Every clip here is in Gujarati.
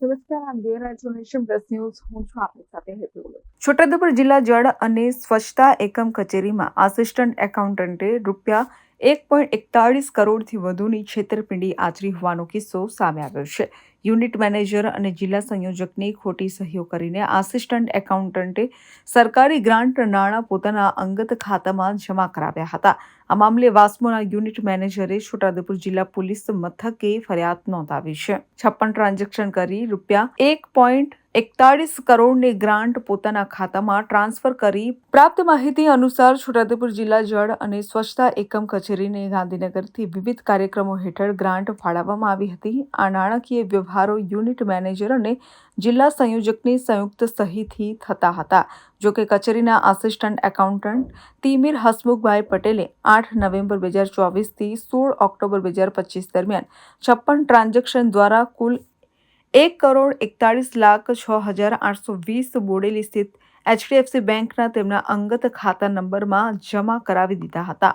નમસ્કાર, આમ જોઈ રહ્યા હું છું આપની સાથે હેતુ. છોટાઉદેપુર જિલ્લા જળ અને સ્વચ્છતા એકમ કચેરીમાં આસિસ્ટન્ટ એકાઉન્ટન્ટે રૂપિયા એક પોઈન્ટ એકતાળીસ કરોડથી વધુની છેતરપિંડી આચરી હોવાનો કિસ્સો સામે આવ્યો છે યુનિટ મેનેજર અને જિલ્લા સંયોજકની ખોટી સહીઓ કરીને આસિસ્ટન્ટ એકાઉન્ટન્ટે સરકારી ગ્રાન્ટ નાણાં પોતાના અંગત ખાતામાં જમા કરાવ્યા હતા. આ મામલે વાસ્મોના યુનિટ મેનેજરે છોટાઉદેપુર જિલ્લા પોલીસ મથકે ફરિયાદ નોંધાવી છે. છપ્પન ટ્રાન્ઝેક્શન કરી રૂપિયા એક પોઈન્ટ એકતાળીસ કરોડની ગ્રાન્ટ પોતાના ખાતામાં ટ્રાન્સફર કરી પ્રાપ્ત માહિતી અનુસાર છોટાઉદેપુર જિલ્લા જળ અને સ્વચ્છતા એકમ કચેરીને ગાંધીનગરથી વિવિધ કાર્યક્રમો હેઠળ ગ્રાન્ટ ફાળવવામાં આવી હતી. આ નાણાકીય વ્યવહારો યુનિટ મેનેજર અને જિલ્લા સંયોજકની સંયુક્ત સહીથી થતા હતા. જો કે કચેરીના આસિસ્ટન્ટ એકાઉન્ટન્ટ તિમિર હસમુખભાઈ પટેલે આઠ નવેમ્બર બે હજાર ચોવીસથી સોળ ઓક્ટોબર બે હજાર પચીસ દરમિયાન છપ્પન ટ્રાન્ઝેક્શન દ્વારા કુલ એક કરોડ એકતાળીસ લાખ છ હજાર આઠસો વીસ બોડેલી સ્થિત એચડીએફસી બેંકના તેમના અંગત ખાતા નંબરમાં જમા કરાવી દીધા હતા.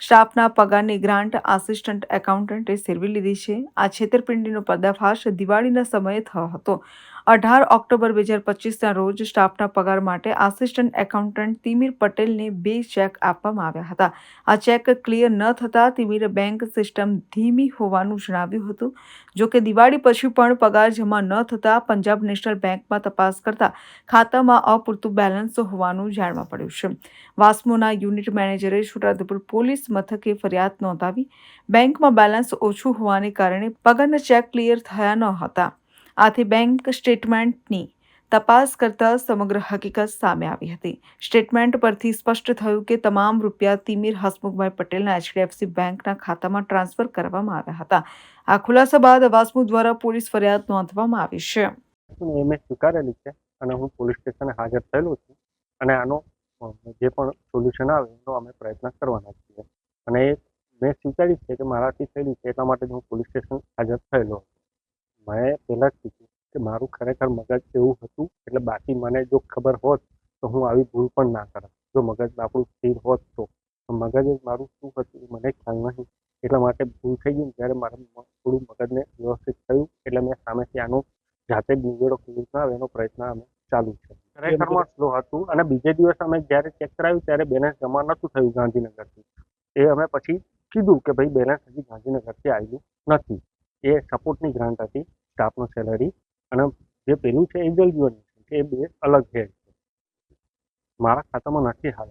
સ્ટાફના પગારની ગ્રાન્ટ આસિસ્ટન્ટ એકાઉન્ટન્ટે સેરવી લીધી છે. આ છેતરપિંડીનો પર્દાફાશ દિવાળીના સમયે થયો હતો. અઢાર ઓક્ટોબર બે હજાર પચીસના રોજ સ્ટાફના પગાર માટે આસિસ્ટન્ટ એકાઉન્ટન્ટ તિમિર પટેલને બે ચેક આપવામાં આવ્યા હતા. આ ચેક ક્લિયર ન થતાં તિમિરે બેંક સિસ્ટમ ધીમી હોવાનું જણાવ્યું હતું. જોકે દિવાળી પછી પણ પગાર જમા ન થતાં પંજાબ નેશનલ બેંકમાં તપાસ કરતા ખાતામાં અપૂરતું બેલેન્સ હોવાનું જાણવા પડ્યું છે. વાસ્મોના યુનિટ મેનેજરે છોટાઉદેપુર પોલીસ મથકે ફરિયાદ નોંધાવી બેંકમાં બેલેન્સ ઓછું હોવાને કારણે પગારના ચેક ક્લિયર થયા ન હતા. આથી બેંક સ્ટેટમેન્ટની તપાસ કરતાં સમગ્ર હકીકત સામે આવી હતી. સ્ટેટમેન્ટ પરથી સ્પષ્ટ થયું કે તમામ રૂપિયા તિમિર હસમુખભાઈ પટેલના એચડીએફસી બેંકના ખાતામાં ટ્રાન્સફર કરવામાં આવ્યા હતા. આ ખુલાસા બાદ વાસ્મુ દ્વારા પોલીસ ફરિયાદ નોંધવામાં આવી છે. મેં સ્વીકારેલી છે અને હું પોલીસ સ્ટેશને હાજર થયેલો છું અને આનો જે પણ સોલ્યુશન આવે એનો અમે પ્રયત્ન કરવાના છીએ. અને મેં સ્વીકારી છે કે મારાથી થયેલી છે એટલા માટે હું પોલીસ સ્ટેશન હાજર થયેલો મેં પહેલાં જ કીધું કે મારું ખરેખર મગજ એવું હતું એટલે બાકી મને જો ખબર હોત તો હું આવી ભૂલ પણ ના કરત. જો મગજ આપણું સ્થિર હોત તો. મગજ જ મારું શું હતું મને ખ્યાલ નહીં. એટલા માટે ભૂલ થઈ ગઈ જ્યારે મારા થોડું મગજને વ્યવસ્થિત થયું એટલે મેં સામેથી આનો જાતે જ નિવેડો કેવી રીતના આવે એનો પ્રયત્ન અમે ચાલુ છે. ખરેખરમાં? સ્લો હતું અને બીજે દિવસ અમે જ્યારે ચેક કરાવ્યું ત્યારે બેલેન્સ જમા નહોતું થયું ગાંધીનગરથી. એ અમે પછી કીધું કે ભાઈ બેલેન્સ હજી ગાંધીનગરથી આવ્યું નથી. એ સપોર્ટની ગ્રાન્ટ હતી. સ્ટાફનો સેલરી અને જે પેલું છે એ છે એ બે અલગ છે. મારા ખાતામાં નથી હાલ.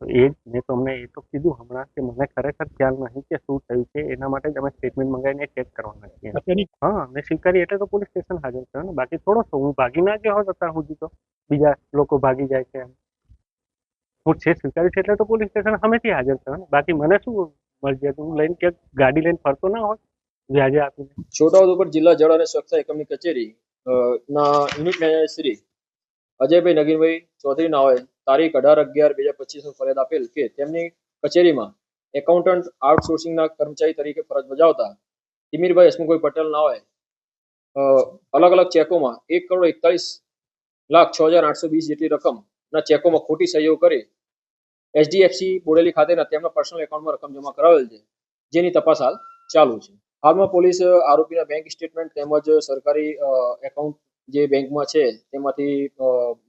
તો એ જ મેં તમને એ તો કીધું હમણાં કે મને ખરેખર ખ્યાલ નહીં કે શું થયું છે એના માટે જ અમે સ્ટેટમેન્ટ મંગાવીને ચેક કરવાના છીએ. હા મેં સ્વીકારી એટલે તો પોલીસ સ્ટેશન હાજર થયો ને બાકી થોડો છો. હું ભાગી ના ગયો હોત અત્યાર સુધી તો. બીજા લોકો ભાગી જાય છે. હું છે સ્વીકાર્યું છે એટલે તો પોલીસ સ્ટેશન સામેથી હાજર થયો ને બાકી મને શું મરજી હતી હું લઈને કે ગાડી લઈને ફરતો ના હોત. વ્યાજે આપીને. છોટાઉદેપુર જિલ્લા જળ અને સ્વચ્છતા એકમની કચેરી ના યુનિટ મેનેજર શ્રી અજયભાઈ નગીનભાઈ ચૌધરી નાઓએ તારીખ અઢાર અગિયાર બે હજાર પચીસ ફરિયાદ આપેલ કે તેમની કચેરીમાં એકાઉન્ટન્ટ આઉટસોર્સિંગના કર્મચારી તરીકે ફરજ બજાવતા તિમીરભાઈ હસમુખભાઈ પટેલ નાઓએ અલગ અલગ ચેકોમાં એક કરોડ એકતાલીસ લાખ છ હજાર આઠસો વીસ જેટલી રકમના ચેકોમાં ખોટી સહીઓ કરી એચડીએફસી બોડેલી ખાતેના તેમના પર્સનલ એકાઉન્ટમાં રકમ જમા કરાવેલ છે. જેની તપાસ હાલ ચાલુ છે. હાલમાં પોલીસ આરોપીના બેંક સ્ટેટમેન્ટ તેમજ સરકારી એકાઉન્ટ જે બેંકમાં છે તેમાંથી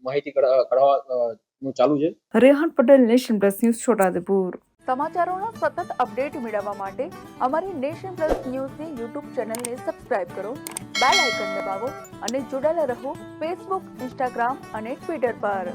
માહિતી કઢા- કઢાવવા નું ચાલુ છે. Rehan Patel nation plus news Chhotaudepur. સમાચારોના સતત અપડેટ મેળવવા માટે અમારી નેશન પ્લસ ન્યૂઝની યુટ્યુબ ચેનલને સબસ્ક્રાઇબ કરો બેલ આઇકન દબાવો અને જોડાયેલા રહો ફેસબુક ઇન્સ્ટાગ્રામ અને ટ્વિટર પર.